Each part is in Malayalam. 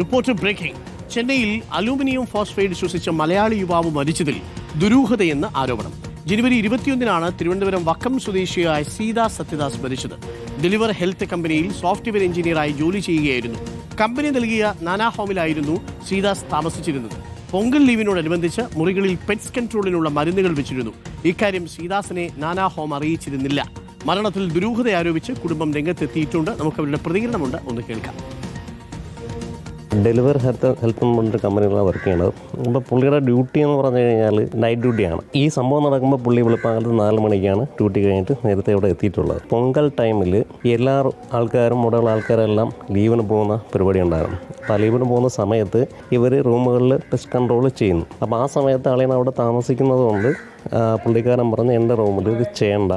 Report breaking. ചെന്നൈയിൽ അലൂമിനിയം ഫോസ്ഫൈഡ് ശ്വസിച്ച മലയാളി യുവാവ് മരിച്ചതിൽ ദുരൂഹതയെന്ന് ആരോപണം. ജനുവരി ഇരുപത്തിയൊന്നിനാണ് തിരുവനന്തപുരം വക്കം സ്വദേശിയായ സീതാ സത്യദാസ് മരിച്ചത്. ഡെലിവർ ഹെൽത്ത് കമ്പനിയിൽ സോഫ്റ്റ്വെയർ എഞ്ചിനീയറായി ജോലി ചെയ്യുകയായിരുന്നു. കമ്പനി നൽകിയ നാനാ ഹോമിലായിരുന്നു സീതാസ് താമസിച്ചിരുന്നത്. പൊങ്കൽ ലീവിനോടനുബന്ധിച്ച് മുറികളിൽ പെറ്റ്സ് കൺട്രോളിനുള്ള മരുന്നുകൾ വെച്ചിരുന്നു. ഇക്കാര്യം സീതാസിനെ നാനാ ഹോം അറിയിച്ചിരുന്നില്ല. മരണത്തിൽ ദുരൂഹത ആരോപിച്ച് കുടുംബം രംഗത്തെത്തിയിട്ടുണ്ട്. നമുക്ക് അവരുടെ പ്രതികരണമുണ്ട്. ഒന്ന് കേൾക്കാം. ഡെലിവർ ഹെൽത്ത് ഹെൽത്ത് പറഞ്ഞൊരു കമ്പനികളാണ് വർക്ക് ചെയ്യുന്നത്. അപ്പോൾ പുള്ളിയുടെ ഡ്യൂട്ടി എന്ന് പറഞ്ഞു കഴിഞ്ഞാൽ നൈറ്റ് ഡ്യൂട്ടിയാണ് ഈ സംഭവം നടക്കുമ്പോൾ പുള്ളി വെളുപ്പാകാലത്ത് നാല് മണിക്കാണ് ഡ്യൂട്ടി കഴിഞ്ഞിട്ട് നേരത്തെ ഇവിടെ എത്തിയിട്ടുള്ളത്. പൊങ്കൽ ടൈമിൽ എല്ലാ ആൾക്കാരും ഇവിടെയുള്ള ആൾക്കാരെല്ലാം ലീവിന് പോകുന്ന പരിപാടി ഉണ്ടായിരുന്നു. അപ്പോൾ ലീവിന് പോകുന്ന സമയത്ത് ഇവർ റൂമുകളിൽ ടെസ്റ്റ് കൺട്രോൾ ചെയ്യുന്നു. അപ്പോൾ ആ സമയത്ത് ആളെയാണ് അവിടെ താമസിക്കുന്നത് കൊണ്ട് പുള്ളിക്കാരൻ പറഞ്ഞ് എന്റെ റൂമിൽ ഇത് ചെയ്യണ്ട.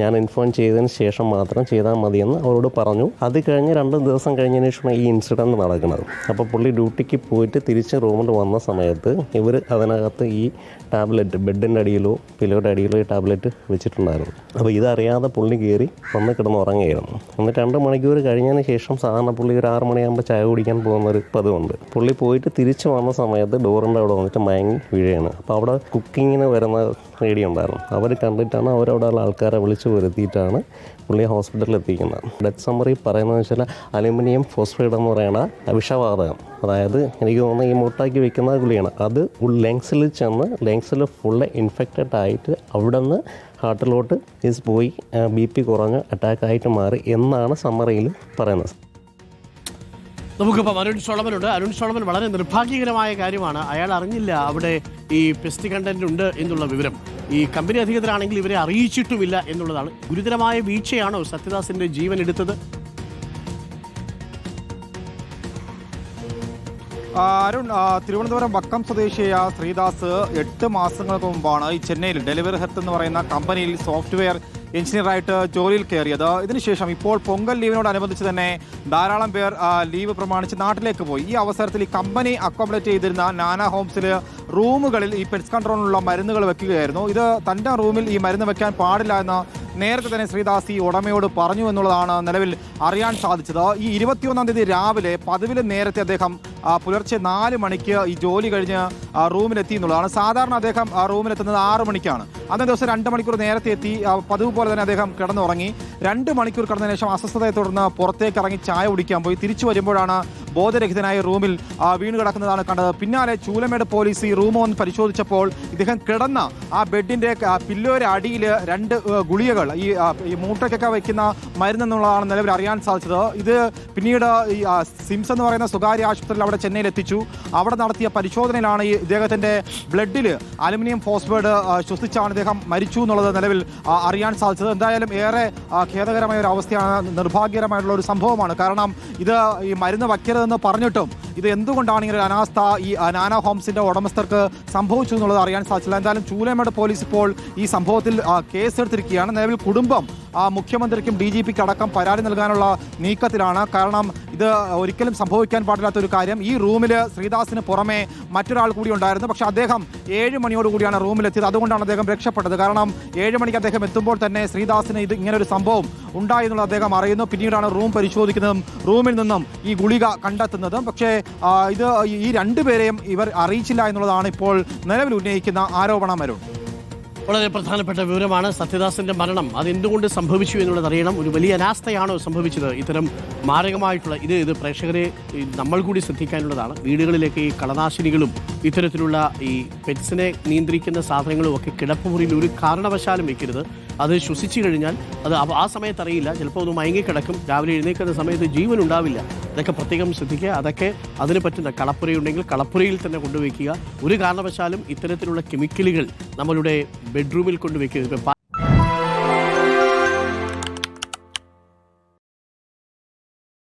ഞാൻ ഇൻഫോം ചെയ്തതിന് ശേഷം മാത്രം ചെയ്താൽ മതിയെന്ന് അവരോട് പറഞ്ഞു. അത് കഴിഞ്ഞ് രണ്ട് ദിവസം കഴിഞ്ഞതിന് ശേഷമാണ് ഈ ഇൻസിഡന്റ് നടക്കുന്നത്. അപ്പോൾ പുള്ളി ഡ്യൂട്ടിക്ക് പോയിട്ട് തിരിച്ച് റൂമിൽ വന്ന സമയത്ത് ഇവർ അതിനകത്ത് ഈ ടാബ്ലറ്റ് ബെഡിന്റെ അടിയിലോ പിലോയുടെ അടിയിലോ ഈ ടാബ്ലറ്റ് വെച്ചിട്ടുണ്ടായിരുന്നു. അപ്പോൾ ഇതറിയാതെ പുള്ളി കയറി വന്ന് കിടന്ന് ഉറങ്ങുകയായിരുന്നു. എന്നിട്ട് രണ്ട് മണിക്കൂർ കഴിഞ്ഞതിന് ശേഷം സാധാരണ പുള്ളി ഒരു ആറ് മണിയാകുമ്പോൾ ചായ കുടിക്കാൻ പോകുന്ന ഒരു പതിവുണ്ട്. പുള്ളി പോയിട്ട് തിരിച്ച് വന്ന സമയത്ത് ഡോറിന്റെ അവിടെ വന്നിട്ട് മയങ്ങി വീഴുകയാണ്. അപ്പോൾ അവിടെ കുക്കിങ്ങിന് വരുന്ന റേഡിയോ ഉണ്ടായിരുന്നു അവർ കണ്ടിട്ടാണ് അവരവിടെയുള്ള ആൾക്കാരെ വിളിച്ച് വരുത്തിയിട്ടാണ് പുള്ളിയെ ഹോസ്പിറ്റലിൽ എത്തിക്കുന്നത്. ഡെത്ത് സമ്മറി പറയുന്നത് വെച്ചാൽ അലുമിനിയം ഫോസ്ഫൈഡ് എന്ന് പറയുന്ന വിഷവാതകം. അതായത് എനിക്ക് തോന്നുന്നു ഈ മുട്ടാക്കി വെക്കുന്ന ഗുളിയാണ് അത് ലങ്സിൽ ചെന്ന് ലങ്സിൽ ഫുള്ള് ഇൻഫെക്റ്റഡ് ആയിട്ട് അവിടെ നിന്ന് ഹാർട്ടിലോട്ട് ഇസ് പോയി ബി പി കുറഞ്ഞ് അറ്റാക്കായിട്ട് മാറി എന്നാണ് സമ്മറിയിൽ പറയുന്നത്. നമുക്കിപ്പം അരുൺ സോളമനുണ്ട്. അരുൺ സോളമൻ വളരെ നിർഭാഗ്യകരമായ കാര്യമാണ്. അയാൾ അറിഞ്ഞില്ല അവിടെ ഈ പെസ്റ്റ് കണ്ടന്റ് ഉണ്ട് എന്നുള്ള വിവരം. ഈ കമ്പനി അധികൃതരാണെങ്കിൽ ഇവരെ അറിയിച്ചിട്ടുമില്ല എന്നുള്ളതാണ്. ഗുരുതരമായ വീഴ്ചയാണോ സത്യദാസിന്റെ ജീവൻ എടുത്തത്. അരുൺ തിരുവനന്തപുരം വക്കം സ്വദേശിയായ ശ്രീദാസ് എട്ട് മാസങ്ങൾക്ക് മുമ്പാണ് ഈ ചെന്നൈയിൽ ഡെലിവറി ഹെൽത്ത് എന്ന് പറയുന്ന കമ്പനിയിൽ സോഫ്റ്റ്വെയർ എഞ്ചിനീയറായിട്ട് ജോലിയിൽ കയറിയത്. ഇതിനുശേഷം ഇപ്പോൾ പൊങ്കൽ ലീവിനോടനുബന്ധിച്ച് തന്നെ ധാരാളം പേർ ലീവ് പ്രമാണിച്ച് നാട്ടിലേക്ക് പോയി. ഈ അവസരത്തിൽ ഈ കമ്പനി അക്കോമഡേറ്റ് ചെയ്തിരുന്ന നാനാ ഹോംസിൽ റൂമുകളിൽ ഈ പെറ്റ്സ് കൺട്രോളിനുള്ള മരുന്നുകൾ വെക്കുകയായിരുന്നു. ഇത് തന്റെ റൂമിൽ ഈ മരുന്ന് വെക്കാൻ പാടില്ല എന്ന് നേരത്തെ തന്നെ ശ്രീദാസ് ഈ ഉടമയോട് പറഞ്ഞു എന്നുള്ളതാണ് നിലവിൽ അറിയാൻ സാധിച്ചത്. ഈ ഇരുപത്തിയൊന്നാം തീയതി രാവിലെ പതിവിലും നേരത്തെ അദ്ദേഹം പുലർച്ചെ നാല് മണിക്ക് ഈ ജോലി കഴിഞ്ഞ് റൂമിലെത്തി എന്നുള്ളതാണ്. സാധാരണ അദ്ദേഹം റൂമിലെത്തുന്നത് ആറ് മണിക്കാണ്. അന്നേ ദിവസം രണ്ട് മണിക്കൂർ നേരത്തെ എത്തി. പതിവ് പോലെ തന്നെ അദ്ദേഹം കിടന്നുറങ്ങി. രണ്ട് മണിക്കൂർ കിടന്നതിന് ശേഷം അസ്വസ്ഥതയെ തുടർന്ന് പുറത്തേക്ക് ഇറങ്ങി ചായ കുടിക്കാൻ പോയി. തിരിച്ചു വരുമ്പോഴാണ് ബോധരഹിതനായ റൂമിൽ വീണ് കിടക്കുന്നതാണ് കണ്ടത്. പിന്നാലെ ചൂലമേട് പോലീസ് ഈ റൂം ഒന്ന് പരിശോധിച്ചപ്പോൾ ഇദ്ദേഹം കിടന്ന ആ ബെഡിന്റെ പില്ലോയുടെ അടിയിൽ രണ്ട് ഗുളികകൾ ഈ മൂട്ടയ്ക്കൊക്കെ വയ്ക്കുന്ന മരുന്നെന്നുള്ളതാണ് നിലവിൽ അറിയാൻ സാധിച്ചത്. ഇത് പിന്നീട് ഈ സിംസ് എന്ന് പറയുന്ന സ്വകാര്യ ആശുപത്രിയിൽ അവിടെ ചെന്നൈയിൽ എത്തിച്ചു. അവിടെ നടത്തിയ പരിശോധനയിലാണ് ഈ ഇദ്ദേഹത്തിന്റെ ബ്ലഡിൽ അലുമിനിയം ഫോസ്ഫേഡ് ശ്വസിച്ചാണ് ഇദ്ദേഹം മരിച്ചു എന്നുള്ളത് നിലവിൽ അറിയാൻ സാധിച്ചത്. എന്തായാലും ഏറെ ഖേദകരമായ ഒരു അവസ്ഥയാണ് നിർഭാഗ്യകരമായിട്ടുള്ള ഒരു സംഭവമാണ്. കാരണം ഇത് ഈ മരുന്ന് വയ്ക്കരുതെന്ന് പറഞ്ഞിട്ടും ഇത് എന്തുകൊണ്ടാണ് ഇങ്ങനെ ഒരു അനാസ്ഥ? ഈ നാന ഹോംസിന്റെ ഉടമസ്ഥർക്ക് സംഭവിച്ചു എന്നുള്ളത് അറിയാൻ സാധിച്ചില്ല. എന്തായാലും ചൂലമേട് പോലീസ് ഇപ്പോൾ ഈ സംഭവത്തിൽ കേസെടുത്തിരിക്കുകയാണ്. നിലവിൽ കുടുംബം ആ, മുഖ്യമന്ത്രിക്കും ഡി ജി പിക്ക് അടക്കം പരാതി നൽകാനുള്ള നീക്കത്തിലാണ്. കാരണം ഇത് ഒരിക്കലും സംഭവിക്കാൻ പാടില്ലാത്ത ഒരു കാര്യം. ഈ റൂമിൽ ശ്രീദാസിന് പുറമെ മറ്റൊരാൾ കൂടി ഉണ്ടായിരുന്നു. പക്ഷേ അദ്ദേഹം ഏഴ് മണിയോടുകൂടിയാണ് റൂമിലെത്തിയത്. അതുകൊണ്ടാണ് അദ്ദേഹം രക്ഷപ്പെട്ടത്. കാരണം ഏഴ് മണിക്ക് അദ്ദേഹം എത്തുമ്പോൾ തന്നെ ശ്രീദാസിന് ഇത് ഇങ്ങനെ ഒരു സംഭവം ഉണ്ടായി എന്നുള്ളത് അദ്ദേഹം അറിയുന്നു. പിന്നീടാണ് റൂം പരിശോധിക്കുന്നതും റൂമിൽ നിന്നും ഈ ഗുളിക കണ്ടെത്തുന്നതും. പക്ഷേ ഇത് ഈ രണ്ടുപേരെയും ഇവർ അറിയിച്ചില്ല എന്നുള്ളതാണ് ഇപ്പോൾ നിലവിൽ ഉന്നയിക്കുന്ന ആരോപണം അരുൺ. വളരെ പ്രധാനപ്പെട്ട വിവരമാണ് സത്യദാസിന്റെ മരണം. അത് എന്തുകൊണ്ട് സംഭവിച്ചു എന്നുള്ളത് അറിയണം. ഒരു വലിയ അനാസ്ഥയാണോ സംഭവിച്ചത്? ഇത്തരം മാരകമായിട്ടുള്ള ഇത് ഇത് പ്രേക്ഷകരെ നമ്മൾ കൂടി ശ്രദ്ധിക്കാനുള്ളതാണ്. വീടുകളിലേക്ക് ഈ കളനാശിനികളും ഇത്തരത്തിലുള്ള ഈ പെറ്റ്സിനെ നിയന്ത്രിക്കുന്ന സാധനങ്ങളും ഒക്കെ കിടപ്പുമുറിയിൽ ഒരു കാരണവശാലും വെക്കരുത്. അത് ശ്വസിച്ചു കഴിഞ്ഞാൽ അത് ആ സമയത്ത് അറിയില്ല. ചിലപ്പോൾ ഒന്ന് മയങ്ങിക്കിടക്കും. രാവിലെ എഴുന്നേൽക്കുന്ന സമയത്ത് ജീവൻ ഉണ്ടാവില്ല. അതൊക്കെ പ്രത്യേകം ശ്രദ്ധിക്കുക. അതൊക്കെ അതിന് പറ്റുന്ന കളപ്പുരയുണ്ടെങ്കിൽ കളപ്പുരയിൽ തന്നെ കൊണ്ടുവയ്ക്കുക. ഒരു കാരണവശാലും ഇത്തരത്തിലുള്ള കെമിക്കലുകൾ നമ്മളുടെ ബെഡ്റൂമിൽ കൊണ്ടുവയ്ക്കുക